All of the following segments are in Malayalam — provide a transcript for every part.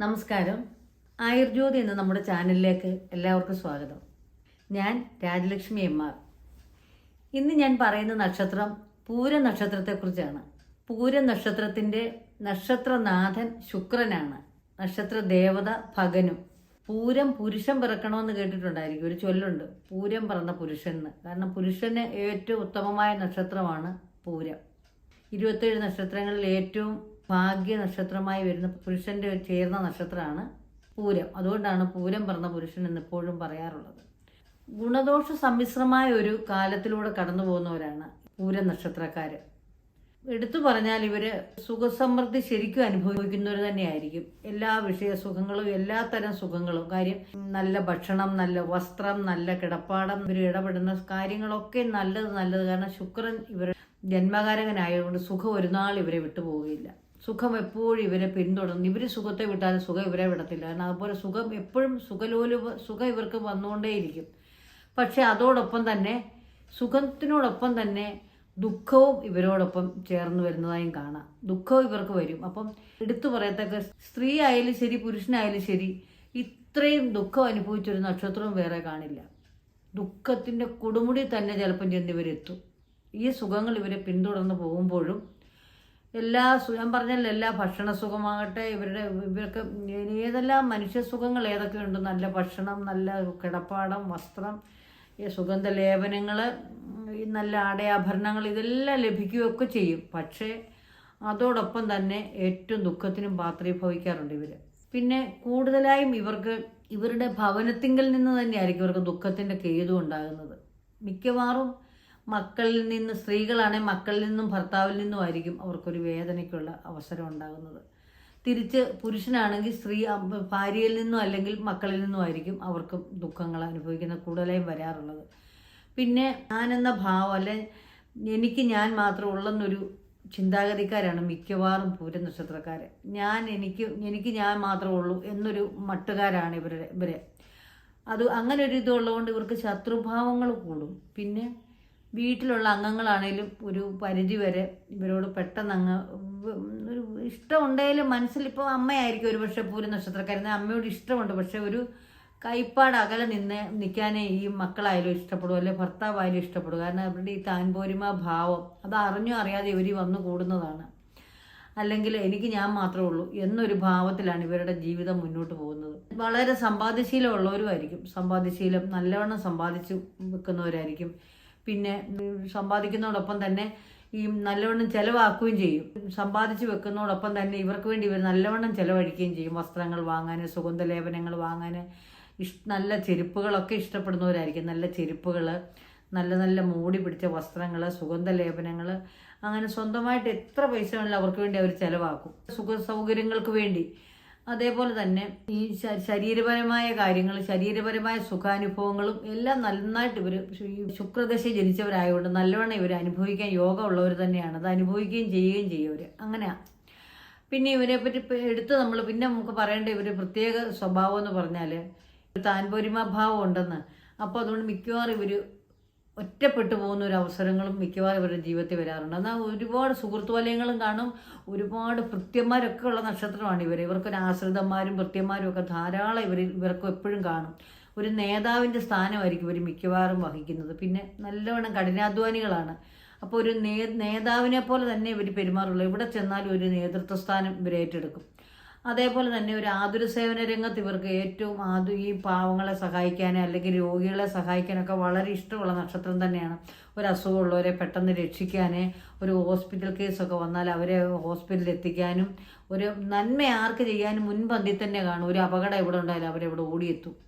നമസ്കാരം. ആയുർജ്യോതി എന്ന നമ്മുടെ ചാനലിലേക്ക് എല്ലാവർക്കും സ്വാഗതം. ഞാൻ രാജലക്ഷ്മി എം ആർ. ഇന്ന് ഞാൻ പറയുന്ന നക്ഷത്രം പൂര നക്ഷത്രത്തെക്കുറിച്ചാണ്. പൂര നക്ഷത്രത്തിന്റെ നക്ഷത്രനാഥൻ ശുക്രനാണ്. നക്ഷത്ര ദേവത ഭഗനും. പൂരം പുരുഷൻ പിറക്കണമെന്ന് കേട്ടിട്ടുണ്ടായിരിക്കും. ഒരു ചൊല്ലുണ്ട് പൂരം പിറന്ന പുരുഷൻ എന്ന് കാരണം പുരുഷന് ഏറ്റവും ഉത്തമമായ നക്ഷത്രമാണ് പൂരം. ഇരുപത്തേഴ് നക്ഷത്രങ്ങളിൽ ഏറ്റവും ഭാഗ്യ നക്ഷത്രമായി വരുന്ന പുരുഷന്റെ ചേർന്ന നക്ഷത്രമാണ് പൂരം. അതുകൊണ്ടാണ് പൂരം പറഞ്ഞ പുരുഷൻ എന്ന് എപ്പോഴും പറയാറുള്ളത്. ഗുണദോഷ സമ്മിശ്രമായ ഒരു കാലത്തിലൂടെ കടന്നു പോകുന്നവരാണ് പൂരം നക്ഷത്രക്കാർ എടുത്തു പറഞ്ഞാൽ ഇവർ സുഖസമൃദ്ധി ശരിക്കും അനുഭവിക്കുന്നവർ തന്നെയായിരിക്കും. എല്ലാ വിഷയ സുഖങ്ങളും എല്ലാ തരം സുഖങ്ങളും കാര്യം നല്ല ഭക്ഷണം നല്ല വസ്ത്രം നല്ല കിടപ്പാടം ഇവർ ഇടപെടുന്ന കാര്യങ്ങളൊക്കെ നല്ലത് നല്ലത്. കാരണം ശുക്രൻ ഇവർ ജന്മകാരകനായതുകൊണ്ട് സുഖം ഒരു നാൾ ഇവരെ വിട്ടുപോവുകയില്ല സുഖം എപ്പോഴും ഇവരെ പിന്തുടർന്ന് ഇവർ സുഖത്തെ വിട്ടാലും സുഖം ഇവരെ വിടത്തില്ല. കാരണം അതുപോലെ സുഖം എപ്പോഴും സുഖലോലുപ സുഖം ഇവർക്ക് വന്നുകൊണ്ടേയിരിക്കും. പക്ഷെ അതോടൊപ്പം തന്നെ സുഖത്തിനോടൊപ്പം തന്നെ ദുഃഖവും ഇവരോടൊപ്പം ചേർന്ന് വരുന്നതായും കാണാം. ദുഃഖവും ഇവർക്ക് വരും. അപ്പം എടുത്തു പറയത്തക്ക സ്ത്രീ ആയാലും ശരി പുരുഷനായാലും ശരി ഇത്രയും ദുഃഖം അനുഭവിച്ചൊരു നക്ഷത്രവും വേറെ കാണില്ല. ദുഃഖത്തിന്റെ കൊടുമുടി തന്നെ ചിലപ്പം ചെന്ന് ഇവരെത്തും. ഈ സുഖങ്ങൾ ഇവരെ പിന്തുടർന്ന് പോകുമ്പോഴും എല്ലാ ഞാൻ പറഞ്ഞല്ലോ എല്ലാ ഭക്ഷണ സുഖമാകട്ടെ ഇവരുടെ ഇവർക്ക് ഏതെല്ലാം മനുഷ്യ സുഖങ്ങൾ ഏതൊക്കെയുണ്ട് നല്ല ഭക്ഷണം നല്ല കിടപ്പാടം വസ്ത്രം സുഗന്ധ ലേപനങ്ങൾ നല്ല ആടയാഭരണങ്ങൾ ഇതെല്ലാം ലഭിക്കുകയൊക്കെ ചെയ്യും. പക്ഷേ അതോടൊപ്പം തന്നെ ഏറ്റവും ദുഃഖത്തിനും പാത്രീഭവിക്കാറുണ്ട് ഇവർ പിന്നെ കൂടുതലായും ഇവർക്ക് ഇവരുടെ ഭവനത്തിങ്കിൽ നിന്ന് തന്നെയായിരിക്കും ഇവർക്ക് ദുഃഖത്തിന്റെ കേതു ഉണ്ടാകുന്നത്. മിക്കവാറും മക്കളിൽ നിന്ന് സ്ത്രീകളാണെങ്കിൽ മക്കളിൽ നിന്നും ഭർത്താവിൽ നിന്നും ആയിരിക്കും അവർക്കൊരു വേദനയ്ക്കുള്ള അവസരം ഉണ്ടാകുന്നത്. തിരിച്ച് പുരുഷനാണെങ്കിൽ സ്ത്രീ ഭാര്യയിൽ നിന്നും അല്ലെങ്കിൽ മക്കളിൽ നിന്നും ആയിരിക്കും അവർക്കും ദുഃഖങ്ങൾ അനുഭവിക്കുന്ന കൂടുതലായും വരാറുള്ളത്. പിന്നെ ഞാനെന്ന ഭാവം അല്ലെ എനിക്ക് ഞാൻ മാത്രം ഉള്ളെന്നൊരു ചിന്താഗതിക്കാരാണ് മിക്കവാറും പൂര നക്ഷത്രക്കാർ ഞാൻ എനിക്ക് എനിക്ക് ഞാൻ മാത്രമേ ഉള്ളൂ എന്നൊരു മട്ടുകാരാണ് ഇവരുടെ ഇവരെ. അത് അങ്ങനെ ഒരു ഇതുള്ളതുകൊണ്ട് ഇവർക്ക് ശത്രുഭാവങ്ങൾ കൂടും. പിന്നെ വീട്ടിലുള്ള അംഗങ്ങളാണേലും ഒരു പരിധി വരെ ഇവരോട് പെട്ടെന്ന് അങ്ങ് ഒരു മനസ്സിൽ ഇപ്പോൾ അമ്മയായിരിക്കും ഒരു പക്ഷേ പൂര നക്ഷത്രക്കാരുന്ന അമ്മയോട് ഇഷ്ടമുണ്ട്. പക്ഷേ ഒരു കൈപ്പാട് അകലെ നിന്ന് നിൽക്കാനേ ഈ മക്കളായാലും ഇഷ്ടപ്പെടും. അല്ലെ ഭർത്താവായാലും ഇഷ്ടപ്പെടും. കാരണം അവരുടെ ഈ താൻപോരിമ ഭാവം അത് അറിഞ്ഞോ അറിയാതെ ഇവർ വന്നു കൂടുന്നതാണ്. അല്ലെങ്കിൽ എനിക്ക് ഞാൻ മാത്രമേ ഉള്ളൂ എന്നൊരു ഭാവത്തിലാണ് ഇവരുടെ ജീവിതം മുന്നോട്ട് പോകുന്നത്. വളരെ സമ്പാദ്യശീലമുള്ളവരുമായിരിക്കും. സമ്പാദ്യശീലം നല്ലവണ്ണം സമ്പാദിച്ചു വെക്കുന്നവരായിരിക്കും. പിന്നെ സമ്പാദിക്കുന്നതോടൊപ്പം തന്നെ ഈ നല്ലവണ്ണം ചെലവാക്കുകയും ചെയ്യും. സമ്പാദിച്ചു വെക്കുന്നതോടൊപ്പം തന്നെ ഇവർക്ക് വേണ്ടി ഇവർ നല്ലവണ്ണം ചെലവഴിക്കുകയും ചെയ്യും. വസ്ത്രങ്ങൾ വാങ്ങാൻ സുഗന്ധലേപനങ്ങൾ വാങ്ങാൻ ഇഷ് നല്ല ചെരുപ്പുകളൊക്കെ ഇഷ്ടപ്പെടുന്നവരായിരിക്കും. നല്ല ചെരുപ്പുകൾ നല്ല നല്ല മൂടി പിടിച്ച വസ്ത്രങ്ങൾ സുഗന്ധലേപനങ്ങൾ അങ്ങനെ സ്വന്തമായിട്ട് എത്ര പൈസ വേണമെങ്കിലും അവർക്ക് വേണ്ടി അവർ ചിലവാക്കും. സുഖ സൗകര്യങ്ങൾക്ക് വേണ്ടി അതേപോലെ തന്നെ ഈ ശരീരപരമായ കാര്യങ്ങൾ ശരീരപരമായ സുഖാനുഭവങ്ങളും എല്ലാം നന്നായിട്ട് ഇവർ ഈ ശുക്രദശ ജനിച്ചവരായതുകൊണ്ട് നല്ലവണ്ണം ഇവർ അനുഭവിക്കാൻ യോഗ ഉള്ളവർ തന്നെയാണ്. അത് അനുഭവിക്കുകയും ചെയ്യുകയും ചെയ്യും അവർ പിന്നെ ഇവരെ പറ്റി എടുത്ത് നമ്മൾ പിന്നെ നമുക്ക് പറയേണ്ട ഇവർ പ്രത്യേക സ്വഭാവം എന്ന് പറഞ്ഞാൽ താൻപോരിമാഭാവം ഉണ്ടെന്ന്. അപ്പോൾ അതുകൊണ്ട് മിക്കവാറും ഇവർ ഒറ്റപ്പെട്ടു പോകുന്ന ഒരു അവസരങ്ങളും മിക്കവാറും ഇവരുടെ ജീവിതത്തിൽ വരാറുണ്ട്. എന്നാൽ ഒരുപാട് സുഹൃത്തു വലയങ്ങളും കാണും. ഒരുപാട് ഭൃത്യന്മാരൊക്കെ ഉള്ള നക്ഷത്രമാണ് ഇവർ ഇവർക്കൊരു ആശ്രിതന്മാരും ഭൃത്യന്മാരും ഒക്കെ ധാരാളം ഇവർ ഇവർക്ക് എപ്പോഴും കാണും. ഒരു നേതാവിന്റെ സ്ഥാനമായിരിക്കും ഇവർ മിക്കവാറും വഹിക്കുന്നത്. പിന്നെ നല്ലവണ്ണം കഠിനാധ്വാനികളാണ്. അപ്പോൾ ഒരു നേ നേതാവിനെ പോലെ തന്നെ ഇവർ പെരുമാറുള്ളൂ. ഇവിടെ ചെന്നാലും ഒരു നേതൃത്വ സ്ഥാനം ഇവർ ഏറ്റെടുക്കും. അതേപോലെ തന്നെ ഒരു ആതുര സേവന രംഗത്ത് ഇവർക്ക് ഏറ്റവും ആതു ഈ പാവങ്ങളെ സഹായിക്കാൻ അല്ലെങ്കിൽ രോഗികളെ സഹായിക്കാനൊക്കെ വളരെ ഇഷ്ടമുള്ള നക്ഷത്രം തന്നെയാണ്. ഒരു അസുഖമുള്ളവരെ പെട്ടെന്ന് രക്ഷിക്കാൻ ഒരു ഹോസ്പിറ്റൽ കേസൊക്കെ വന്നാൽ അവരെ ഹോസ്പിറ്റലിൽ എത്തിക്കാനും ഒരു നന്മ ആർക്ക് ചെയ്യാനും മുൻപന്തി തന്നെ കാണും. ഒരു അപകടം എവിടെ ഉണ്ടായാലും അവരെവിടെ ഓടിയെത്തും.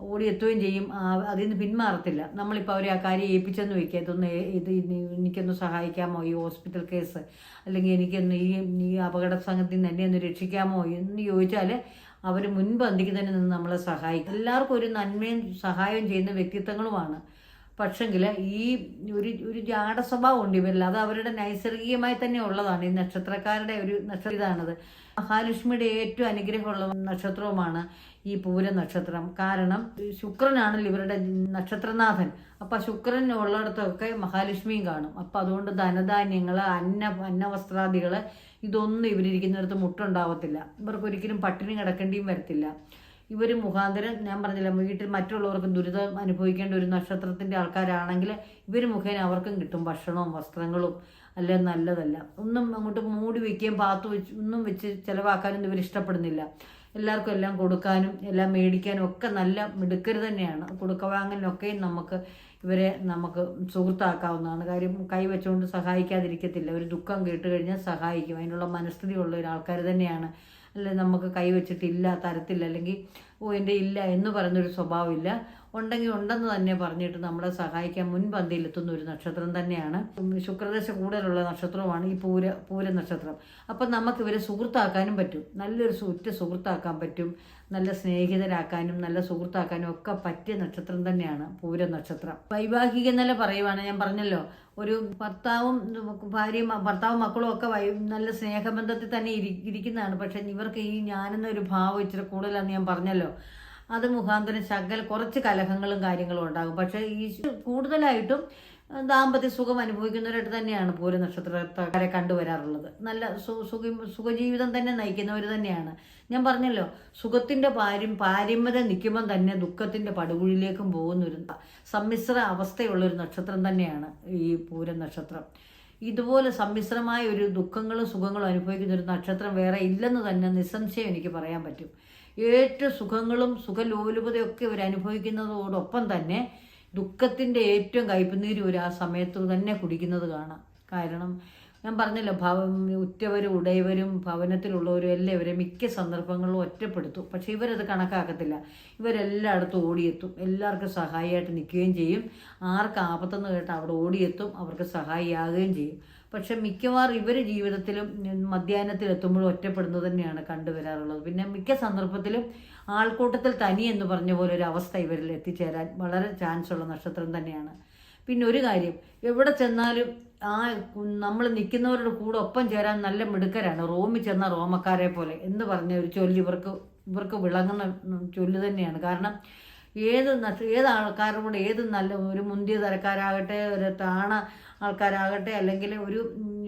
ഓടിയെത്തുകയും ചെയ്യും. അതിൽ നിന്ന് പിന്മാറത്തില്ല. നമ്മളിപ്പോൾ അവരെ ആ കാര്യം ഏൽപ്പിച്ചെന്ന് വയ്ക്കുക ഇതൊന്ന് ഇത് എനിക്കൊന്ന് സഹായിക്കാമോ? ഈ ഹോസ്പിറ്റൽ കേസ്. അല്ലെങ്കിൽ എനിക്കൊന്ന് ഈ ഈ അപകട സംഘത്തിൽ നിന്ന് എന്നെ ഒന്ന് രക്ഷിക്കാമോ? എന്ന് ചോദിച്ചാൽ അവർ മുൻപന്തിക്ക് തന്നെ നിന്ന് നമ്മളെ സഹായിക്കും. എല്ലാവർക്കും ഒരു നന്മയും സഹായവും ചെയ്യുന്ന വ്യക്തിത്വങ്ങളുമാണ്. പക്ഷെങ്കിൽ ഈ ഒരു ഒരു ജാട സ്വഭാവം ഉണ്ട് ഇവരിൽ അത് അവരുടെ നൈസർഗികമായി തന്നെ ഉള്ളതാണ്. ഈ നക്ഷത്രക്കാരുടെ ഒരു നക്ഷത്ര ഇതാണത്. മഹാലക്ഷ്മിയുടെ ഏറ്റവും അനുഗ്രഹമുള്ള നക്ഷത്രവുമാണ് ഈ പൂര നക്ഷത്രം കാരണം ശുക്രനാണല്ലോ ഇവരുടെ നക്ഷത്രനാഥൻ. അപ്പൊ ശുക്രൻ ഉള്ളിടത്തൊക്കെ മഹാലക്ഷ്മിയും കാണും. അപ്പൊ അതുകൊണ്ട് ധനധാന്യങ്ങൾ അന്ന അന്നവസ്ത്രാദികൾ ഇതൊന്നും ഇവരിരിക്കുന്നിടത്ത് മുട്ടുണ്ടാവത്തില്ല. ഇവർക്ക് ഒരിക്കലും പട്ടിണി കിടക്കേണ്ടിയും വരത്തില്ല. ഇവർ മുഖാന്തരം ഞാൻ പറഞ്ഞില്ല വീട്ടിൽ മറ്റുള്ളവർക്കും ദുരിതം അനുഭവിക്കേണ്ട ഒരു നക്ഷത്രത്തിന്റെ ആൾക്കാരാണെങ്കിൽ ഇവർ മുഖേന അവർക്കും കിട്ടും ഭക്ഷണവും വസ്ത്രങ്ങളും. അല്ലെ? നല്ലതല്ല. ഒന്നും അങ്ങോട്ട് മൂടി വയ്ക്കുകയും പാത്തു വെച്ച് ഒന്നും വെച്ച് ചിലവാക്കാനും ഇവർ ഇഷ്ടപ്പെടുന്നില്ല. എല്ലാവർക്കും എല്ലാം കൊടുക്കാനും എല്ലാം മേടിക്കാനും ഒക്കെ നല്ല മിടുക്കർ തന്നെയാണ്. കൊടുക്ക വാങ്ങലിനൊക്കെയും നമുക്ക് ഇവരെ നമുക്ക് സുഹൃത്താക്കാവുന്നതാണ്. കാര്യം കൈ വെച്ചുകൊണ്ട് സഹായിക്കാതിരിക്കത്തില്ല. ഒരു ദുഃഖം കേട്ട് കഴിഞ്ഞാൽ സഹായിക്കും. അതിനുള്ള മനസ്ഥിതി ഉള്ള ഒരാൾക്കാർ തന്നെയാണ് അല്ലെ നമുക്ക് കൈവച്ചിട്ടില്ല തരത്തില്ല അല്ലെങ്കിൽ ഓ എന്റെ ഇല്ല എന്ന് പറയുന്നൊരു സ്വഭാവമില്ല. ഉണ്ടെങ്കിൽ ഉണ്ടെന്ന് തന്നെ പറഞ്ഞിട്ട് നമ്മളെ സഹായിക്കാൻ മുൻപന്തിയിലെത്തുന്ന ഒരു നക്ഷത്രം തന്നെയാണ്. ശുക്രദശ കൂടുതലുള്ള നക്ഷത്രമാണ് ഈ പൂര പൂര നക്ഷത്രം അപ്പം നമുക്ക് ഇവരെ സുഹൃത്താക്കാനും പറ്റും. നല്ലൊരു ഉറ്റ സുഹൃത്താക്കാൻ പറ്റും. നല്ല സ്നേഹിതരാക്കാനും നല്ല സുഹൃത്താക്കാനും ഒക്കെ പറ്റിയ നക്ഷത്രം തന്നെയാണ് പൂര നക്ഷത്രം വൈവാഹിക നില പറയുവാണ് ഞാൻ പറഞ്ഞല്ലോ. ഒരു ഭർത്താവും ഭാര്യയും ഭർത്താവും മക്കളും ഒക്കെ നല്ല സ്നേഹബന്ധത്തിൽ തന്നെ ഇരി ഇരിക്കുന്നതാണ്. പക്ഷെ ഇവർക്ക് ഈ ഞാനെന്നൊരു ഭാവം ഇച്ചിരി കൂടുതലാന്ന് ഞാൻ പറഞ്ഞല്ലോ. അത് മുഖാന്തരം ശകൽ കുറച്ച് കലഹങ്ങളും കാര്യങ്ങളും ഉണ്ടാകും. പക്ഷേ ഈ കൂടുതലായിട്ടും ദാമ്പത്യ സുഖം അനുഭവിക്കുന്നവരായിട്ട് തന്നെയാണ് പൂരം നക്ഷത്രക്കാരെ കണ്ടുവരാറുള്ളത്. നല്ല സുഖ സുഖജീവിതം തന്നെ നയിക്കുന്നവർ തന്നെയാണ്. ഞാൻ പറഞ്ഞല്ലോ സുഖത്തിന്റെ പാര്യം പാരമ്യത നിൽക്കുമ്പം തന്നെ ദുഃഖത്തിന്റെ പടുകുഴിയിലേക്കും പോകുന്ന ഒരു സമ്മിശ്ര അവസ്ഥയുള്ളൊരു നക്ഷത്രം തന്നെയാണ് ഈ പൂരം നക്ഷത്രം. ഇതുപോലെ സമ്മിശ്രമായ ഒരു ദുഃഖങ്ങളും സുഖങ്ങളും അനുഭവിക്കുന്ന ഒരു നക്ഷത്രം വേറെ ഇല്ലെന്ന് തന്നെ നിസ്സംശയം എനിക്ക് പറയാൻ പറ്റും. ഏറ്റവും സുഖങ്ങളും സുഖലോലുപതയൊക്കെ ഇവർ അനുഭവിക്കുന്നതോടൊപ്പം തന്നെ ദുഃഖത്തിന്റെ ഏറ്റവും കയ്പുനീര് ഒരു ആ സമയത്ത് തന്നെ കുടിക്കുന്നത് കാണാം. കാരണം ഞാൻ പറഞ്ഞല്ലോ ഭവ ഉറ്റവരും ഉടയവരും ഭവനത്തിലുള്ളവരും എല്ലാം ഇവരെ മിക്ക സന്ദർഭങ്ങളിലും ഒറ്റപ്പെടുത്തും. പക്ഷേ ഇവരത് കണക്കാക്കത്തില്ല. ഇവരെല്ലായിടത്തും ഓടിയെത്തും. എല്ലാവർക്കും സഹായിയായിട്ട് നിൽക്കുകയും ചെയ്യും. ആർക്ക് ആപത്തെന്ന് കേട്ട് അവിടെ ഓടിയെത്തും. അവർക്ക് സഹായിയാകുകയും ചെയ്യും. പക്ഷെ മിക്കവാറും ഇവർ ജീവിതത്തിലും മധ്യാഹ്നത്തിൽ എത്തുമ്പോഴും ഒറ്റപ്പെടുന്നത് തന്നെയാണ് കണ്ടുവരാറുള്ളത്. പിന്നെ മിക്ക സന്ദർഭത്തിലും ആൾക്കൂട്ടത്തിൽ തനി എന്ന് പറഞ്ഞ പോലെ ഒരു അവസ്ഥ ഇവരിൽ എത്തിച്ചേരാൻ വളരെ ചാൻസ് ഉള്ള നക്ഷത്രം തന്നെയാണ്. പിന്നെ ഒരു കാര്യം എവിടെ ചെന്നാലും ആ നമ്മൾ നിൽക്കുന്നവരുടെ കൂടെ ഒപ്പം ചേരാൻ നല്ല മിടുക്കരാണ്. റോമിൽ ചെന്ന റോമക്കാരെ പോലെ എന്ന് പറഞ്ഞ ഒരു ചൊല്ല് ഇവർക്ക് ഇവർക്ക് വിളങ്ങുന്ന ചൊല്ല് തന്നെയാണ്. കാരണം ഏത് ഏത് ആൾക്കാരും കൂടെ ഏത് നല്ല ഒരു മുന്തിയ തരക്കാരാകട്ടെ ഒരു താണ ആൾക്കാരാകട്ടെ അല്ലെങ്കിൽ ഒരു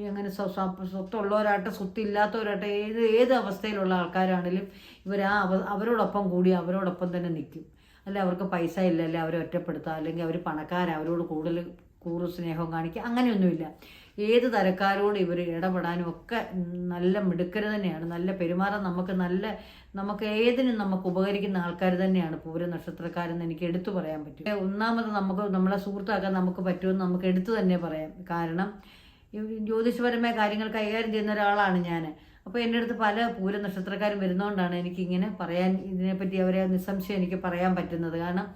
അങ്ങനെ സ്വ- സ്വ- സ്വത്തുള്ളവരാകട്ടെ സ്വത്തില്ലാത്തവരാകട്ടെ ഏത് ഏത് അവസ്ഥയിലുള്ള ആൾക്കാരാണെങ്കിലും ഇവർ ആ അവ അവരോടൊപ്പം കൂടി അവരോടൊപ്പം തന്നെ നിൽക്കും അല്ല അവർക്ക് പൈസ ഇല്ല അല്ലെ അവരെ ഒറ്റപ്പെടുത്തുക അല്ലെങ്കിൽ അവർ പണക്കാരെ അവരോട് കൂടുതൽ കൂറു സ്നേഹവും കാണിക്കുക അങ്ങനെയൊന്നുമില്ല. ഏത് തരക്കാരോട് ഇവർ ഇടപെടാനും ഒക്കെ നല്ല മിടുക്കര് തന്നെയാണ്. നല്ല പെരുമാറാൻ നമുക്ക് നല്ല നമുക്ക് ഏതിനും നമുക്ക് ഉപകരിക്കുന്ന ആൾക്കാർ തന്നെയാണ് പൂര നക്ഷത്രക്കാരെന്ന് എനിക്ക് എടുത്തു പറയാൻ പറ്റും. ഒന്നാമത് നമുക്ക് നമ്മളെ സുഹൃത്താക്കാൻ നമുക്ക് പറ്റുമെന്ന് നമുക്ക് എടുത്തു തന്നെ പറയാം. കാരണം ജ്യോതിഷപരമായ കാര്യങ്ങൾ കൈകാര്യം ചെയ്യുന്ന ഒരാളാണ് ഞാൻ അപ്പോൾ എന്റെ അടുത്ത് പല പൂര നക്ഷത്രക്കാരും വരുന്നതുകൊണ്ടാണ് എനിക്കിങ്ങനെ പറയാൻ ഇതിനെപ്പറ്റി അവരെ നിസ്സംശയം എനിക്ക് പറയാൻ പറ്റുന്നത്. കാരണം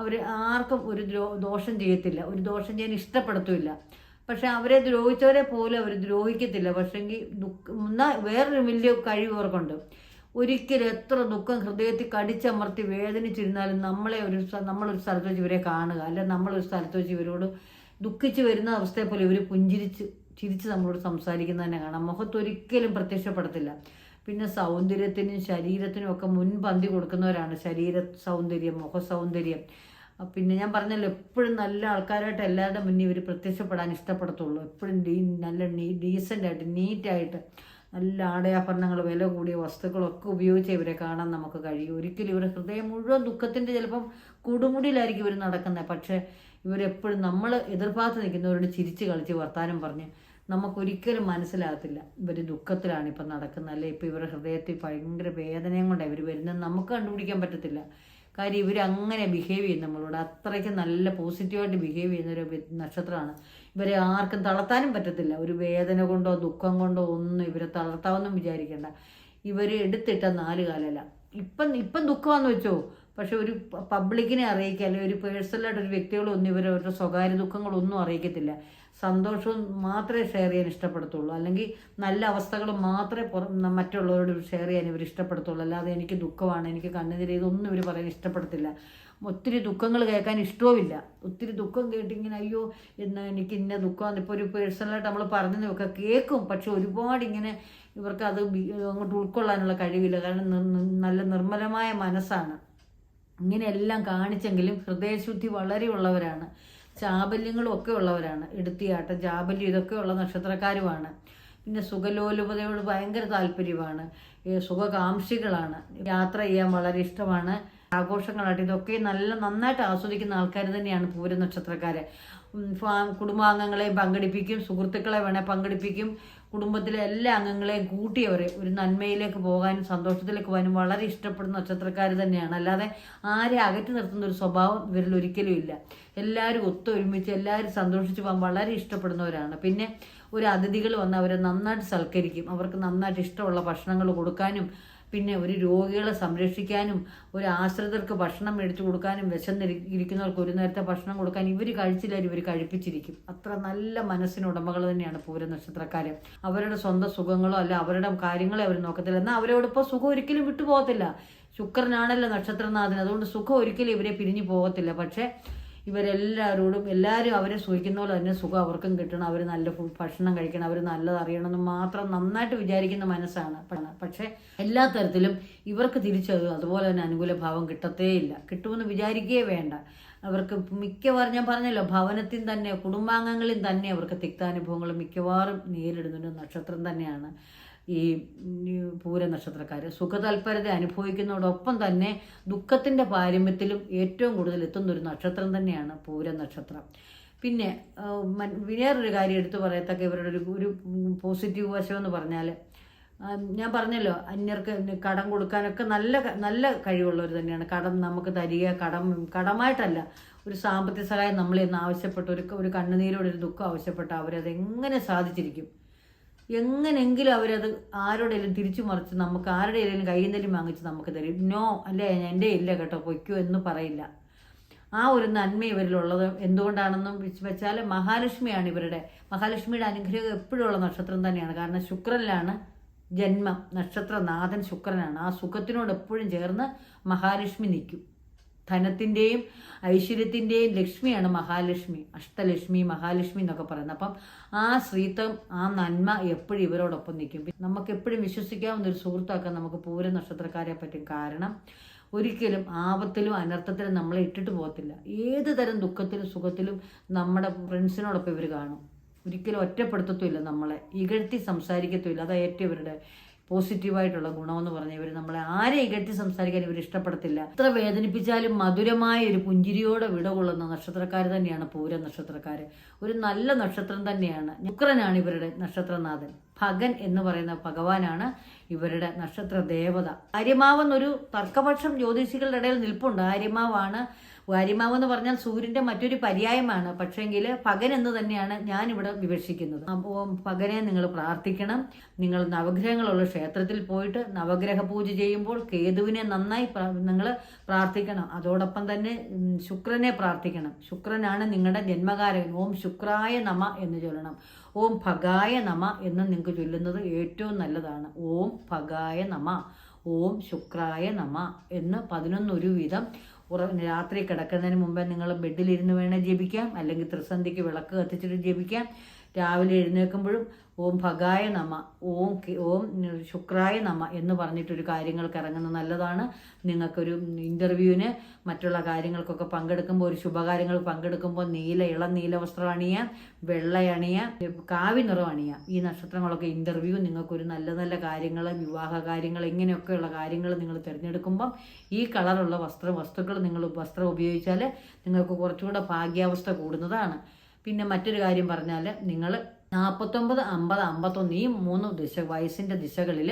അവർ ആർക്കും ഒരു ദോഷം ചെയ്യത്തില്ല. ഒരു ദോഷം ചെയ്യാൻ ഇഷ്ടപ്പെടുത്തുമില്ല പക്ഷെ അവരെ ദ്രോഹിച്ചവരെ പോലും അവർ ദ്രോഹിക്കത്തില്ല. പക്ഷെങ്കിൽ എന്നാൽ വേറൊരു വലിയ കഴിവ് അവർക്കുണ്ട്. ഒരിക്കലും എത്ര ദുഃഖം ഹൃദയത്തിൽ കടിച്ചമർത്തി വേദനിച്ചിരുന്നാലും നമ്മളെ ഒരു നമ്മളൊരു സ്ഥലത്ത് വെച്ച് ഇവരെ കാണുക. അല്ലെ നമ്മളൊരു സ്ഥലത്ത് വെച്ച് ഇവരോട് ദുഃഖിച്ച് വരുന്ന അവസ്ഥയെ പോലെ ഇവർ പുഞ്ചിരിച്ച് ചിരിച്ച് നമ്മളോട് സംസാരിക്കുന്നത് തന്നെ കാണാം. മുഖത്തൊരിക്കലും പ്രത്യക്ഷപ്പെടത്തില്ല. പിന്നെ സൗന്ദര്യത്തിനും ശരീരത്തിനും ഒക്കെ മുൻപന്തി കൊടുക്കുന്നവരാണ് ശരീര സൗന്ദര്യം മുഖ സൗന്ദര്യം പിന്നെ ഞാൻ പറഞ്ഞല്ലോ എപ്പോഴും നല്ല ആൾക്കാരായിട്ട് എല്ലാവരുടെ മുന്നിൽ ഇവർ പ്രത്യക്ഷപ്പെടാൻ ഇഷ്ടപ്പെടത്തുള്ളൂ. എപ്പോഴും ഡീ നല്ല നീ ഡീസന്റായിട്ട് നീറ്റായിട്ട് നല്ല ആടയാഭരണങ്ങൾ വില കൂടിയ വസ്തുക്കളൊക്കെ ഉപയോഗിച്ച് ഇവരെ കാണാൻ നമുക്ക് കഴിയും. ഒരിക്കലും ഇവരുടെ ഹൃദയം മുഴുവൻ ദുഃഖത്തിന്റെ ചിലപ്പം കൊടുമുടിയിലായിരിക്കും ഇവർ നടക്കുന്നത് പക്ഷേ ഇവരെപ്പോഴും നമ്മൾ എതിർഭാഗത്ത് നിൽക്കുന്നവരോട് ചിരിച്ച് കളിച്ച് വർത്താനം പറഞ്ഞ് നമുക്കൊരിക്കലും മനസ്സിലാകത്തില്ല ഇവർ ദുഃഖത്തിലാണ് ഇപ്പം നടക്കുന്നത്. അല്ലെ? ഇപ്പം ഇവരുടെ ഹൃദയത്തിൽ ഭയങ്കര വേദനയും കൊണ്ടാണ് ഇവർ വരുന്നത്. നമുക്ക് കണ്ടുപിടിക്കാൻ പറ്റത്തില്ല. കാര്യം ഇവരങ്ങനെ ബിഹേവ് ചെയ്യും നമ്മളോട്. അത്രയ്ക്ക് നല്ല പോസിറ്റീവായിട്ട് ബിഹേവ് ചെയ്യുന്ന ഒരു നക്ഷത്രമാണ്. ഇവരെ ആർക്കും തളർത്താനും പറ്റത്തില്ല. ഒരു വേദന കൊണ്ടോ ദുഃഖം കൊണ്ടോ ഒന്നും ഇവരെ തളർത്താമെന്നും വിചാരിക്കേണ്ട. ഇവർ എടുത്തിട്ട നാല് കാലല്ല. ഇപ്പം ഇപ്പം ദുഃഖമാണെന്ന് വെച്ചോ. പക്ഷെ ഒരു പബ്ലിക്കിനെ അറിയിക്കുക അല്ലെങ്കിൽ ഒരു പേഴ്സണലായിട്ട് ഒരു വ്യക്തികളൊന്നും ഇവരവരുടെ സ്വകാര്യ ദുഃഖങ്ങളൊന്നും അറിയിക്കത്തില്ല. സന്തോഷവും മാത്രമേ ഷെയർ ചെയ്യാൻ ഇഷ്ടപ്പെടുത്തുള്ളൂ. അല്ലെങ്കിൽ നല്ല അവസ്ഥകൾ മാത്രമേ മറ്റുള്ളവരോട് ഷെയർ ചെയ്യാൻ ഇവർ ഇഷ്ടപ്പെടുത്തുള്ളൂ. അല്ലാതെ എനിക്ക് ദുഃഖമാണ് എനിക്ക് കണ്ണുനീര് ഇതൊന്നും ഇവർ പറയാൻ ഇഷ്ടപ്പെടത്തില്ല. ഒത്തിരി ദുഃഖങ്ങൾ കേൾക്കാൻ ഇഷ്ടവുമില്ല. ഒത്തിരി ദുഃഖം കേട്ടിങ്ങനെ അയ്യോ ഇന്ന് എനിക്ക് ഇന്ന ദുഃഖമാണ്. ഇപ്പോൾ ഒരു പേഴ്സണലായിട്ട് നമ്മൾ പറഞ്ഞു നോക്കുക കേൾക്കും. പക്ഷെ ഒരുപാട് ഇങ്ങനെ ഇവർക്ക് അത് അങ്ങോട്ട് ഉൾക്കൊള്ളാനുള്ള കഴിവില്ല. കാരണം നല്ല നിർമ്മലമായ മനസ്സാണ്. ഇങ്ങനെയെല്ലാം കാണിച്ചെങ്കിലും ഹൃദയശുദ്ധി വളരെ ഉള്ളവരാണ്. ചാബല്യങ്ങളും ഒക്കെ ഉള്ളവരാണ്. എടുത്തിയാട്ടം ചാബല്യം ഇതൊക്കെ ഉള്ള നക്ഷത്രക്കാരുമാണ്. പിന്നെ സുഖലോലുപതയോട് ഭയങ്കര താല്പര്യമാണ്. സുഖകാംക്ഷികളാണ്. യാത്ര ചെയ്യാൻ വളരെ ഇഷ്ടമാണ്. ആഘോഷങ്ങളായിട്ട് ഇതൊക്കെ നല്ല നന്നായിട്ട് ആസ്വദിക്കുന്ന ആൾക്കാർ തന്നെയാണ് പൂര നക്ഷത്രക്കാര്. കുടുംബാംഗങ്ങളെയും പങ്കെടുപ്പിക്കും സുഹൃത്തുക്കളെ വേണേൽ പങ്കെടുപ്പിക്കും കുടുംബത്തിലെ എല്ലാ അംഗങ്ങളെയും കൂട്ടിയവരെ ഒരു നന്മയിലേക്ക് പോകാനും സന്തോഷത്തിലേക്ക് പോകാനും വളരെ ഇഷ്ടപ്പെടുന്ന നക്ഷത്രക്കാർ തന്നെയാണ്. അല്ലാതെ ആരെ അകറ്റി നിർത്തുന്ന ഒരു സ്വഭാവം ഇവരിൽ ഒരിക്കലും ഇല്ല. എല്ലാവരും ഒത്തൊരുമിച്ച് എല്ലാവരും സന്തോഷിച്ച് പോകാൻ വളരെ ഇഷ്ടപ്പെടുന്നവരാണ്. പിന്നെ ഒരു അതിഥികൾ വന്ന് അവരെ നന്നായിട്ട് സൽക്കരിക്കും. അവർക്ക് നന്നായിട്ട് ഇഷ്ടമുള്ള ഭക്ഷണങ്ങൾ കൊടുക്കാനും പിന്നെ ഒരു രോഗികളെ സംരക്ഷിക്കാനും ഒരു ആശ്രിതർക്ക് ഭക്ഷണം മേടിച്ചു കൊടുക്കാനും വിശന്നിരിക്കുന്നവർക്ക് ഒരു നേരത്തെ ഭക്ഷണം കൊടുക്കാൻ ഇവർ കഴിച്ചില്ല ഇവർ കഴിപ്പിച്ചിരിക്കും. അത്ര നല്ല മനസ്സിന് ഉടമകൾ തന്നെയാണ് പൂര നക്ഷത്രക്കാർ അവരുടെ സ്വന്തം സുഖങ്ങളോ അല്ല അവരുടെ കാര്യങ്ങളെ അവർ നോക്കത്തില്ല. എന്നാൽ അവരോടൊപ്പം സുഖം ഒരിക്കലും വിട്ടുപോകത്തില്ല ശുക്രനാണല്ലോ നക്ഷത്രനാഥൻ. അതുകൊണ്ട് സുഖം ഒരിക്കലും ഇവരെ പിരിഞ്ഞു പോകത്തില്ല. പക്ഷേ ഇവരെല്ലാവരോടും എല്ലാവരും അവരെ സുഖിക്കുന്ന പോലെ തന്നെ സുഖം അവർക്കും കിട്ടണം. അവർ നല്ല ഭക്ഷണം കഴിക്കണം. അവർ നല്ലത് അറിയണമെന്ന് മാത്രം നന്നായിട്ട് വിചാരിക്കുന്ന മനസ്സാണ്. പക്ഷെ എല്ലാ തരത്തിലും ഇവർക്ക് തിരിച്ചത് അതുപോലെ തന്നെ അനുകൂല ഭാവം കിട്ടത്തേയില്ല. കിട്ടുമെന്ന് വിചാരിക്കുകയേ വേണ്ട. അവർക്ക് മിക്കവാറും ഞാൻ പറഞ്ഞല്ലോ ഭവനത്തിൽ തന്നെ കുടുംബാംഗങ്ങളിൽ തന്നെ അവർക്ക് തിക്താനുഭവങ്ങൾ മിക്കവാറും നേരിടുന്നൊരു നക്ഷത്രം തന്നെയാണ്. ഈ പൂരനക്ഷത്രക്കാർ പൂര നക്ഷത്രക്കാർ സുഖതൽപരത അനുഭവിക്കുന്നതോടൊപ്പം തന്നെ ദുഃഖത്തിന്റെ പാരമ്യത്തിലും ഏറ്റവും കൂടുതൽ എത്തുന്ന ഒരു നക്ഷത്രം തന്നെയാണ് പൂര നക്ഷത്രം. പിന്നെ വേറൊരു കാര്യം എടുത്തു പറയത്തക്ക ഇവരുടെ ഒരു ഒരു പോസിറ്റീവ് വശം എന്ന് പറഞ്ഞാൽ ഞാൻ പറഞ്ഞല്ലോ അന്യർക്ക് കടം കൊടുക്കാനൊക്കെ നല്ല നല്ല കഴിവുള്ളവർ തന്നെയാണ്. കടം നമുക്ക് തരിക കടം കടമായിട്ടല്ല ഒരു സാമ്പത്തിക സഹായം നമ്മളെ ഒന്ന് ആവശ്യപ്പെട്ട ഒരു ഒരു കണ്ണുനീരോട് ഒരു ദുഃഖം ആവശ്യപ്പെട്ട അവരതെങ്ങനെ സാധിച്ചിരിക്കും? എങ്ങനെങ്കിലും അവരത് ആരോടെങ്കിലും തിരിച്ചു മറിച്ച് നമുക്ക് ആരുടെ കയ്യിൽ നിന്നെങ്കിലും വാങ്ങിച്ച് നമുക്ക് തരും. നോ അല്ലേ എന്റെ ഇല്ല കേട്ടോ പൊയ്ക്കോ എന്ന് പറയില്ല. ആ ഒരു നന്മ ഇവരിലുള്ളത് എന്തുകൊണ്ടാണെന്നും വെച്ച് വെച്ചാൽ മഹാലക്ഷ്മിയാണ് ഇവരുടെ മഹാലക്ഷ്മിയുടെ അനുഗ്രഹം എപ്പോഴും ഉള്ള നക്ഷത്രം തന്നെയാണ്. കാരണം ശുക്രനിലാണ് ജന്മം. നക്ഷത്രനാഥൻ ശുക്രനാണ്. ആ സുഖത്തിനോട് എപ്പോഴും ചേർന്ന് മഹാലക്ഷ്മി നിൽക്കും. ധനത്തിന്റെയും ഐശ്വര്യത്തിന്റെയും ലക്ഷ്മിയാണ് മഹാലക്ഷ്മി അഷ്ടലക്ഷ്മി മഹാലക്ഷ്മി എന്നൊക്കെ പറയുന്നത്. അപ്പം ആ സ്ത്രീത്വം ആ നന്മ എപ്പോഴും ഇവരോടൊപ്പം നിൽക്കും. നമുക്ക് എപ്പോഴും വിശ്വസിക്കാവുന്ന ഒരു സുഹൃത്താക്കാൻ നമുക്ക് പൂര നക്ഷത്രക്കാരെ പറ്റും. കാരണം ഒരിക്കലും ആപത്തിലും അനർത്ഥത്തിലും നമ്മളെ ഇട്ടിട്ട് പോകത്തില്ല. ഏത് തരം ദുഃഖത്തിലും സുഖത്തിലും നമ്മുടെ ഫ്രണ്ട്സിനോടൊപ്പം ഇവർ കാണും. ഒരിക്കലും ഒറ്റപ്പെടുത്തത്തുമില്ല നമ്മളെ. ഇകഴ്ത്തി സംസാരിക്കത്തുമില്ല. അതാ ഏറ്റവും ഇവരുടെ പോസിറ്റീവായിട്ടുള്ള ഗുണമെന്ന് പറഞ്ഞാൽ ഇവർ നമ്മളെ ആരെ ഇകഴ്ത്തി സംസാരിക്കാൻ ഇവർ ഇഷ്ടപ്പെടത്തില്ല. എത്ര വേദനിപ്പിച്ചാലും മധുരമായ ഒരു പുഞ്ചിരിയോടെ വിടകൊള്ളുന്ന നക്ഷത്രക്കാർ തന്നെയാണ് പൂര നക്ഷത്രക്കാർ ഒരു നല്ല നക്ഷത്രം തന്നെയാണ്. ശുക്രനാണ് ഇവരുടെ നക്ഷത്രനാഥൻ. ഭഗൻ എന്ന് പറയുന്ന ഭഗവാനാണ് ഇവരുടെ നക്ഷത്ര ദേവത ആര്യമാവെന്നൊരു തർക്കപക്ഷം ജ്യോതിഷികളുടെ ഇടയിൽ നിൽപ്പുണ്ട്. ആര്യമാവാണ് വാരിമാവ് എന്ന് പറഞ്ഞാൽ സൂര്യന്റെ മറ്റൊരു പര്യായമാണ്. പക്ഷേങ്കിൽ പകൻ എന്ന് തന്നെയാണ് ഞാൻ ഇവിടെ വിവക്ഷിക്കുന്നത് അപ്പോൾ പകനെ നിങ്ങൾ പ്രാർത്ഥിക്കണം. നിങ്ങൾ നവഗ്രഹങ്ങളുള്ള ക്ഷേത്രത്തിൽ പോയിട്ട് നവഗ്രഹ പൂജ ചെയ്യുമ്പോൾ കേതുവിനെ നന്നായി നിങ്ങൾ പ്രാർത്ഥിക്കണം. അതോടൊപ്പം തന്നെ ശുക്രനെ പ്രാർത്ഥിക്കണം. ശുക്രനാണ് നിങ്ങളുടെ ജന്മകാരകൻ. ഓം ശുക്രായ നമ എന്ന് ചൊല്ലണം. ഓം ഭഗായ നമ എന്ന് നിങ്ങൾക്ക് ചൊല്ലുന്നത് ഏറ്റവും നല്ലതാണ്. ഓം ഭഗായ നമ. ഓം ശുക്രായ നമ എന്ന് പതിനൊന്നൊരു വീതം ഉറ രാത്രി കിടക്കുന്നതിന് മുമ്പേ നിങ്ങൾ ബെഡിലിരുന്ന് വേണേൽ ജപിക്കാം. അല്ലെങ്കിൽ ത്രിസന്ധിക്ക് വിളക്ക് കത്തിച്ചിട്ട് ജപിക്കാം. രാവിലെ എഴുന്നേൽക്കുമ്പോഴും ഓം ഭഗായ നമ ഓം ഓം ശുക്രായ നമ എന്ന് പറഞ്ഞിട്ടൊരു കാര്യങ്ങൾക്ക് ഇറങ്ങുന്നത് നല്ലതാണ്. നിങ്ങൾക്കൊരു ഇന്റർവ്യൂവിന് മറ്റുള്ള കാര്യങ്ങൾക്കൊക്കെ പങ്കെടുക്കുമ്പോൾ ഒരു ശുഭകാര്യങ്ങൾ പങ്കെടുക്കുമ്പോൾ നീല ഇളം നീല വസ്ത്രം അണിയാം വെള്ള അണിയാം കാവി നിറം അണിയാം. ഈ നക്ഷത്രങ്ങളൊക്കെ ഇന്റർവ്യൂ നിങ്ങൾക്കൊരു നല്ല നല്ല കാര്യങ്ങൾ വിവാഹ കാര്യങ്ങൾ ഇങ്ങനെയൊക്കെയുള്ള കാര്യങ്ങൾ നിങ്ങൾ തിരഞ്ഞെടുക്കുമ്പം ഈ കളറുള്ള വസ്ത്ര വസ്തുക്കൾ നിങ്ങൾ വസ്ത്രം ഉപയോഗിച്ചാൽ നിങ്ങൾക്ക് കുറച്ചുകൂടെ ഭാഗ്യാവസ്ഥ കൂടുന്നതാണ്. പിന്നെ മറ്റൊരു കാര്യം പറഞ്ഞാൽ നിങ്ങൾ നാൽപ്പത്തൊമ്പത് അമ്പത് അമ്പത്തൊന്ന് ഈ മൂന്ന് ദിശ വയസ്സിന്റെ ദിശകളിൽ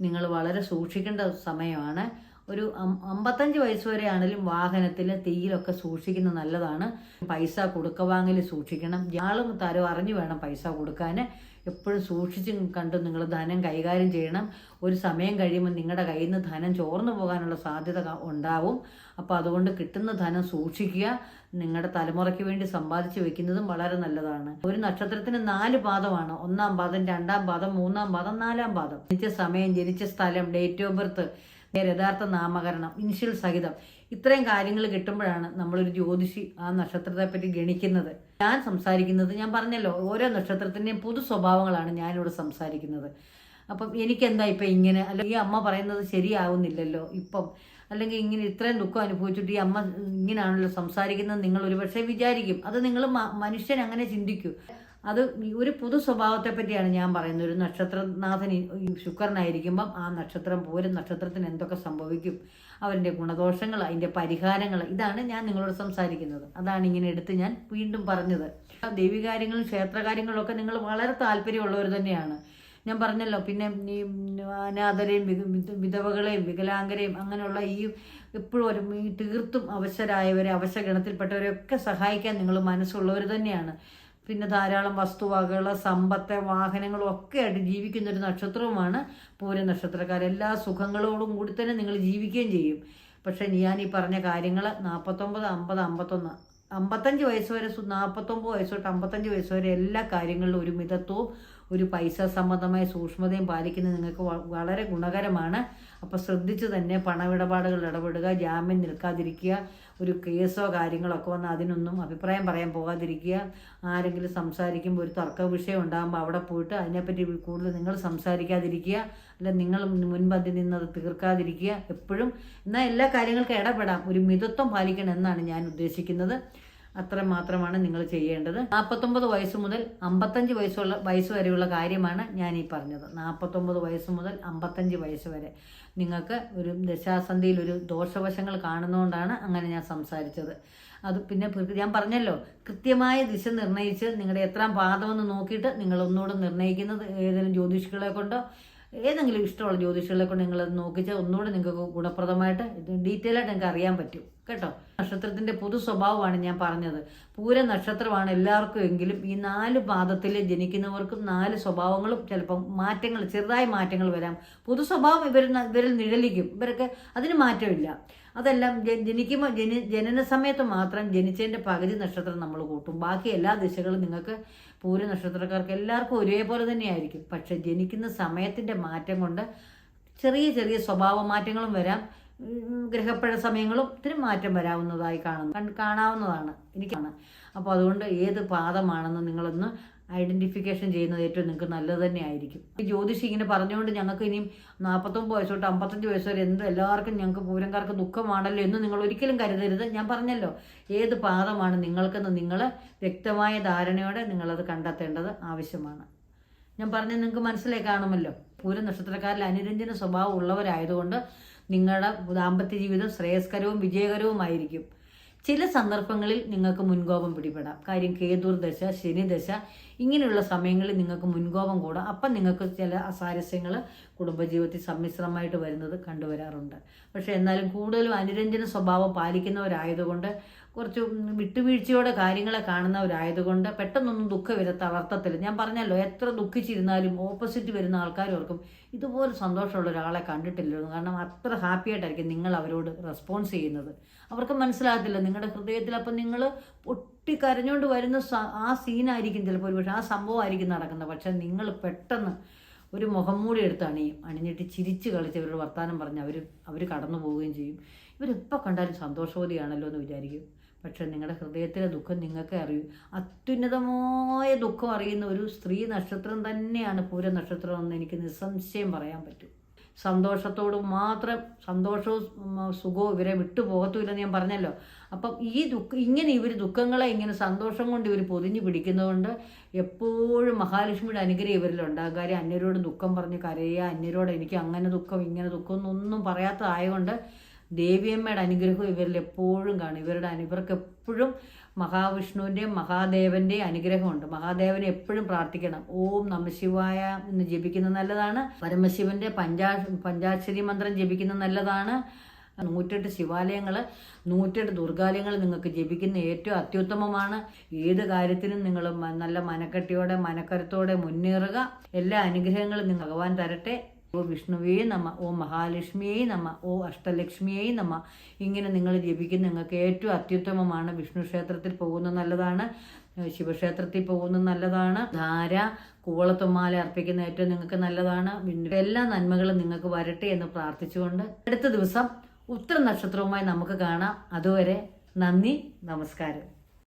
നിങ്ങൾ വളരെ സൂക്ഷിക്കേണ്ട സമയമാണ്. ഒരു അമ്പത്തഞ്ച് വയസ്സ് വരെ ആണെങ്കിലും വാഹനത്തിൽ തീയിലൊക്കെ സൂക്ഷിക്കുന്നത് നല്ലതാണ്. പൈസ കൊടുക്ക വാങ്ങൽ സൂക്ഷിക്കണം. ആളും തരം അറിഞ്ഞു വേണം പൈസ കൊടുക്കാൻ എപ്പോഴും സൂക്ഷിച്ച് കണ്ട് നിങ്ങൾ ധനം കൈകാര്യം ചെയ്യണം. ഒരു സമയം കഴിയുമ്പോൾ നിങ്ങളുടെ കയ്യിൽ നിന്ന് ധനം ചോർന്നു പോകാനുള്ള സാധ്യത ഉണ്ടാവും. അപ്പോൾ അതുകൊണ്ട് കിട്ടുന്ന ധനം സൂക്ഷിക്കുക. നിങ്ങളുടെ തലമുറയ്ക്ക് വേണ്ടി സമ്പാദിച്ചു വെക്കുന്നതും വളരെ നല്ലതാണ്. ഒരു നക്ഷത്രത്തിന് നാല് പാദമാണ്. ഒന്നാം പാദം രണ്ടാം പാദം മൂന്നാം പാദം നാലാം പാദം. ജനിച്ച സമയം ജനിച്ച സ്ഥലം ഡേറ്റ് ഓഫ് ബർത്ത് യഥാർത്ഥ നാമകരണം ഇനിഷ്യൽ സഹിതം. ഇത്രയും കാര്യങ്ങൾ കിട്ടുമ്പോഴാണ് നമ്മളൊരു ജ്യോതിഷി ആ നക്ഷത്രത്തെ പറ്റി ഗണിക്കുന്നത്. ഞാൻ സംസാരിക്കുന്നത് ഞാൻ പറഞ്ഞല്ലോ ഓരോ നക്ഷത്രത്തിന്റെയും പൊതു സ്വഭാവങ്ങളാണ് ഞാനിവിടെ സംസാരിക്കുന്നത്. അപ്പം എനിക്കെന്താ ഇപ്പം ഇങ്ങനെ? അല്ലെങ്കിൽ ഈ അമ്മ പറയുന്നത് ശരിയാവുന്നില്ലല്ലോ ഇപ്പം. അല്ലെങ്കിൽ ഇങ്ങനെ ഇത്രയും ദുഃഖം അനുഭവിച്ചിട്ട് ഈ അമ്മ ഇങ്ങനെയാണല്ലോ സംസാരിക്കുന്നത് നിങ്ങൾ ഒരുപക്ഷെ വിചാരിക്കും. അത് നിങ്ങൾ മനുഷ്യൻ അങ്ങനെ ചിന്തിക്കൂ. അത് ഒരു പൊതു സ്വഭാവത്തെ പറ്റിയാണ് ഞാൻ പറയുന്നത്. ഒരു നക്ഷത്രനാഥൻ ശുക്രനായിരിക്കുമ്പം ആ നക്ഷത്രം പോലും നക്ഷത്രത്തിന് എന്തൊക്കെ സംഭവിക്കും? അവരുടെ ഗുണദോഷങ്ങൾ അതിന്റെ പരിഹാരങ്ങൾ. ഇതാണ് ഞാൻ നിങ്ങളോട് സംസാരിക്കുന്നത്. അതാണ് ഇങ്ങനെ എടുത്ത് ഞാൻ വീണ്ടും പറഞ്ഞത്. ദൈവികാര്യങ്ങളും ക്ഷേത്രകാര്യങ്ങളും ഒക്കെ നിങ്ങൾ വളരെ താല്പര്യമുള്ളവർ തന്നെയാണ്. ഞാൻ പറഞ്ഞല്ലോ പിന്നെ ഈ അനാഥരെയും വിധ- വിധ- വിധവകളെയും വികലാംഗരെയും അങ്ങനെയുള്ള ഈ എപ്പോഴും ഒരു തീർത്തും അവശരായവരെ അവശഗണത്തിൽപ്പെട്ടവരെയൊക്കെ സഹായിക്കാൻ നിങ്ങൾ മനസ്സുള്ളവർ തന്നെയാണ്. പിന്നെ ധാരാളം വസ്തുവകകൾ സമ്പത്ത് വാഹനങ്ങളും ഒക്കെ ആയിട്ട് ജീവിക്കുന്ന ഒരു നക്ഷത്രവുമാണ് പൂര നക്ഷത്രക്കാർ. എല്ലാ സുഖങ്ങളോടും കൂടി തന്നെ നിങ്ങൾ ജീവിക്കുകയും ചെയ്യും. പക്ഷേ ഞാൻ ഈ പറഞ്ഞ കാര്യങ്ങൾ നാൽപ്പത്തൊമ്പത് അമ്പത് അമ്പത്തൊന്ന് അമ്പത്തഞ്ച് വയസ്സ് വരെ നാൽപ്പത്തൊമ്പത് വയസ്സ് തൊട്ട് അമ്പത്തഞ്ച് വയസ്സ് വരെ എല്ലാ കാര്യങ്ങളിലും ഒരു മിതത്വവും ഒരു പൈസ സംബന്ധമായ സൂക്ഷ്മതയും പാലിക്കുന്നത് നിങ്ങൾക്ക് വളരെ ഗുണകരമാണ്. അപ്പോൾ ശ്രദ്ധിച്ച് തന്നെ പണമിടപാടുകൾ ഇടപെടുക ജാമ്യം നിൽക്കാതിരിക്കുക ഒരു കേസോ കാര്യങ്ങളോ ഒക്കെ വന്ന് അതിനൊന്നും അഭിപ്രായം പറയാൻ പോകാതിരിക്കുക. ആരെങ്കിലും സംസാരിക്കുമ്പോൾ ഒരു തർക്ക വിഷയം ഉണ്ടാകുമ്പോൾ അവിടെ പോയിട്ട് അതിനെപ്പറ്റി കൂടുതൽ നിങ്ങൾ സംസാരിക്കാതിരിക്കുക. അല്ല നിങ്ങൾ മുൻപന്തി നിന്നത് തീർക്കാതിരിക്കുക. എപ്പോഴും എന്നാൽ എല്ലാ കാര്യങ്ങൾക്കും ഇടപെടാം. ഒരു മിതത്വം പാലിക്കണം എന്നാണ് ഞാൻ ഉദ്ദേശിക്കുന്നത്. അത്ര മാത്രമാണ് നിങ്ങൾ ചെയ്യേണ്ടത്. നാൽപ്പത്തൊമ്പത് വയസ്സ് മുതൽ അമ്പത്തഞ്ച് വയസ്സുള്ള വയസ്സ് വരെയുള്ള കാര്യമാണ് ഞാൻ ഈ പറഞ്ഞത്. നാൽപ്പത്തൊമ്പത് വയസ്സ് മുതൽ അമ്പത്തഞ്ച് വയസ്സ് വരെ. നിങ്ങൾക്ക് ഒരു ദശാസന്ധിയിൽ ഒരു ദോഷവശങ്ങൾ കാണുന്നതുകൊണ്ടാണ് അങ്ങനെ ഞാൻ സംസാരിച്ചത്. അത് പിന്നെ ഞാൻ പറഞ്ഞല്ലോ കൃത്യമായ ദിശ നിർണയിച്ച് നിങ്ങളുടെ എത്രാം പാദമെന്ന് നോക്കിയിട്ട് നിങ്ങൾ ഒന്നുകൂടെ നിർണയിക്കുന്നത് ഏതെങ്കിലും ജ്യോതിഷികളെ കൊണ്ടോ ഏതെങ്കിലും ഇഷ്ടമുള്ള ജ്യോതിഷികളെ കൊണ്ട് നിങ്ങളത് നോക്കിച്ച് ഒന്നുകൂടെ നിങ്ങൾക്ക് ഗുണപ്രദമായിട്ട് ഡീറ്റെയിൽ ആയിട്ട് നിങ്ങൾക്ക് അറിയാൻ പറ്റും. കേട്ടോ? നക്ഷത്രത്തിന്റെ പൊതു സ്വഭാവമാണ് ഞാൻ പറഞ്ഞത്. പൂര നക്ഷത്രമാണ് എല്ലാവർക്കും എങ്കിലും ഈ നാല് പാദത്തിൽ ജനിക്കുന്നവർക്കും നാല് സ്വഭാവങ്ങളും ചിലപ്പം മാറ്റങ്ങൾ ചെറുതായ മാറ്റങ്ങൾ വരാം. പൊതു സ്വഭാവം ഇവർ ഇവരിൽ നിഴലിക്കും. ഇവരൊക്കെ അതിന് മാറ്റമില്ല. അതെല്ലാം ജനിക്കുമ്പോൾ ജനി ജനന സമയത്ത് മാത്രം ജനിച്ചതിന്റെ പകുതി നക്ഷത്രം നമ്മൾ കൂട്ടും. ബാക്കി എല്ലാ ദിശകളും നിങ്ങൾക്ക് പൂര നക്ഷത്രക്കാർക്ക് എല്ലാവർക്കും ഒരേപോലെ തന്നെയായിരിക്കും. പക്ഷെ ജനിക്കുന്ന സമയത്തിന്റെ മാറ്റം കൊണ്ട് ചെറിയ ചെറിയ സ്വഭാവ മാറ്റങ്ങളും വരാം. ഗ്രഹപ്പഴ സമയങ്ങളും ഒത്തിരി മാറ്റം വരാവുന്നതായി കാണുന്നു. കാണാവുന്നതാണ്. എനിക്കാണ് അപ്പോൾ അതുകൊണ്ട് ഏത് പാദമാണെന്ന് നിങ്ങളൊന്ന് ഐഡന്റിഫിക്കേഷൻ ചെയ്യുന്നത് ഏറ്റവും നിങ്ങൾക്ക് നല്ലത് തന്നെ ആയിരിക്കും ഈ ജ്യോതിഷി ഇങ്ങനെ പറഞ്ഞുകൊണ്ട് ഞങ്ങൾക്ക് ഇനിയും നാൽപ്പത്തൊമ്പത് വയസ്സ് തൊട്ട് അമ്പത്തഞ്ച് വയസ്സ് വരെ എന്ത് എല്ലാവർക്കും ഞങ്ങൾക്ക് പൂരംകാർക്ക് ദുഃഖമാണല്ലോ എന്ന് നിങ്ങൾ ഒരിക്കലും കരുതരുത്. ഞാൻ പറഞ്ഞല്ലോ ഏത് പാദമാണ് നിങ്ങൾക്കെന്ന് നിങ്ങൾ വ്യക്തമായ ധാരണയോടെ നിങ്ങളത് കണ്ടെത്തേണ്ടത് ആവശ്യമാണ്. ഞാൻ പറഞ്ഞ നിങ്ങൾക്ക് മനസ്സിലായി കാണുമല്ലോ. പൂര നക്ഷത്രക്കാരിൽ അനുരഞ്ജന സ്വഭാവം ഉള്ളവരായതുകൊണ്ട് നിങ്ങളുടെ ദാമ്പത്യ ജീവിതം ശ്രേയസ്കരവും വിജയകരവുമായിരിക്കും. ചില സന്ദർഭങ്ങളിൽ നിങ്ങൾക്ക് മുൻകോപം പിടിപെടാം. കാര്യം കേതുർ ദശ ശനിദശ ഇങ്ങനെയുള്ള സമയങ്ങളിൽ നിങ്ങൾക്ക് മുൻകോപം കൂടാം. അപ്പം നിങ്ങൾക്ക് ചില അസാരസ്യങ്ങൾ കുടുംബജീവിതത്തിൽ സമ്മിശ്രമായിട്ട് വരുന്നത് കണ്ടുവരാറുണ്ട്. പക്ഷേ എന്നാലും കൂടുതലും അനുരഞ്ജന സ്വഭാവം പാലിക്കുന്നവരായതുകൊണ്ട് കുറച്ച് വിട്ടുവീഴ്ചയോടെ കാര്യങ്ങളെ കാണുന്നവരായതുകൊണ്ട് പെട്ടെന്നൊന്നും ദുഃഖം വരെ തളർത്തത്തില്ല. ഞാൻ പറഞ്ഞല്ലോ എത്ര ദുഃഖിച്ചിരുന്നാലും ഓപ്പോസിറ്റ് വരുന്ന ആൾക്കാരോർക്കും ഇതുപോലെ സന്തോഷമുള്ള ഒരാളെ കണ്ടിട്ടില്ലായിരുന്നു കാരണം അത്ര ഹാപ്പി ആയിട്ടായിരിക്കും നിങ്ങൾ അവരോട് റെസ്പോൺസ് ചെയ്യുന്നത്. അവർക്ക് മനസ്സിലാകത്തില്ല നിങ്ങളുടെ ഹൃദയത്തിൽ അപ്പം നിങ്ങൾ പൊട്ടി കരഞ്ഞുകൊണ്ട് വരുന്ന ആ സീനായിരിക്കും ചിലപ്പോൾ. ഒരുപക്ഷെ ആ സംഭവമായിരിക്കും നടക്കുന്നത്. പക്ഷേ നിങ്ങൾ പെട്ടെന്ന് ഒരു മുഖം മൂടി എടുത്ത് അണിയും. അണിഞ്ഞിട്ട് ചിരിച്ച് കളിച്ച് അവരോട് വർത്തമാനം പറഞ്ഞ് അവർ അവർ കടന്നു പോവുകയും ചെയ്യും. ഇവരെപ്പോൾ കണ്ടാലും സന്തോഷവതിയാണല്ലോ എന്ന് വിചാരിക്കും. പക്ഷെ നിങ്ങളുടെ ഹൃദയത്തിലെ ദുഃഖം നിങ്ങൾക്ക് അറിയൂ. അത്യുന്നതമായ ദുഃഖം അറിയുന്ന ഒരു സ്ത്രീ നക്ഷത്രം തന്നെയാണ് പൂര നക്ഷത്രം എന്ന് എനിക്ക് നിസ്സംശയം പറയാൻ പറ്റും. സന്തോഷത്തോട് മാത്രം സന്തോഷവും സുഖവും ഇവരെ വിട്ടു പോകത്തുമില്ലെന്ന് ഞാൻ പറഞ്ഞല്ലോ. അപ്പം ഈ ദുഃഖ ഇങ്ങനെ ഇവർ ദുഃഖങ്ങളെ ഇങ്ങനെ സന്തോഷം കൊണ്ട് ഇവർ പൊതിഞ്ഞു പിടിക്കുന്നതുകൊണ്ട് എപ്പോഴും മഹാലക്ഷ്മിയുടെ അനുഗ്രഹം ഇവരിലുണ്ടാകും കാര്യം അന്യരോട് ദുഃഖം പറഞ്ഞ് കരയുക അന്യരോട് എനിക്ക് അങ്ങനെ ദുഃഖം ഇങ്ങനെ ദുഃഖം എന്നൊന്നും പറയാത്തതായതുകൊണ്ട് ദേവിയമ്മയുടെ അനുഗ്രഹം ഇവരിൽ എപ്പോഴും കാണും. ഇവരുടെ ഇവർക്ക് എപ്പോഴും മഹാവിഷ്ണുവിന്റെയും മഹാദേവന്റെയും അനുഗ്രഹമുണ്ട്. മഹാദേവനെ എപ്പോഴും പ്രാർത്ഥിക്കണം. ഓം നമശിവായ എന്ന് ജപിക്കുന്നത് നല്ലതാണ്. പരമശിവന്റെ പഞ്ചാ പഞ്ചാക്ഷരി മന്ത്രം ജപിക്കുന്നത് നല്ലതാണ്. നൂറ്റെട്ട് ശിവാലയങ്ങൾ നൂറ്റെട്ട് ദുർഗാലയങ്ങൾ നിങ്ങൾക്ക് ജപിക്കുന്ന ഏറ്റവും അത്യുത്തമമാണ്. ഏത് കാര്യത്തിനും നിങ്ങൾ നല്ല മനക്കെട്ടിയോടെ മനക്കരുത്തോടെ മുന്നേറുക. എല്ലാ അനുഗ്രഹങ്ങളും നിങ്ങൾ ഭഗവാൻ തരട്ടെ. ഓ വിഷ്ണുവേ നമ ഓ മഹാലക്ഷ്മിയേ നമ ഓ അഷ്ടലക്ഷ്മിയേ നമ. ഇങ്ങനെ നിങ്ങൾ ജപിക്കുന്ന നിങ്ങൾക്ക് ഏറ്റവും അത്യുത്തമമാണ്. വിഷ്ണു ക്ഷേത്രത്തിൽ പോകുന്നത് നല്ലതാണ്. ശിവക്ഷേത്രത്തിൽ പോകുന്നത് നല്ലതാണ്. ധാര കൂവളത്തുമാല അർപ്പിക്കുന്ന ഏറ്റവും നിങ്ങൾക്ക് നല്ലതാണ്. എല്ലാ നന്മകളും നിങ്ങൾക്ക് വരട്ടെ എന്ന് പ്രാർത്ഥിച്ചുകൊണ്ട് അടുത്ത ദിവസം ഉത്തര നക്ഷത്രവുമായി നമുക്ക് കാണാം. അതുവരെ നന്ദി നമസ്കാരം.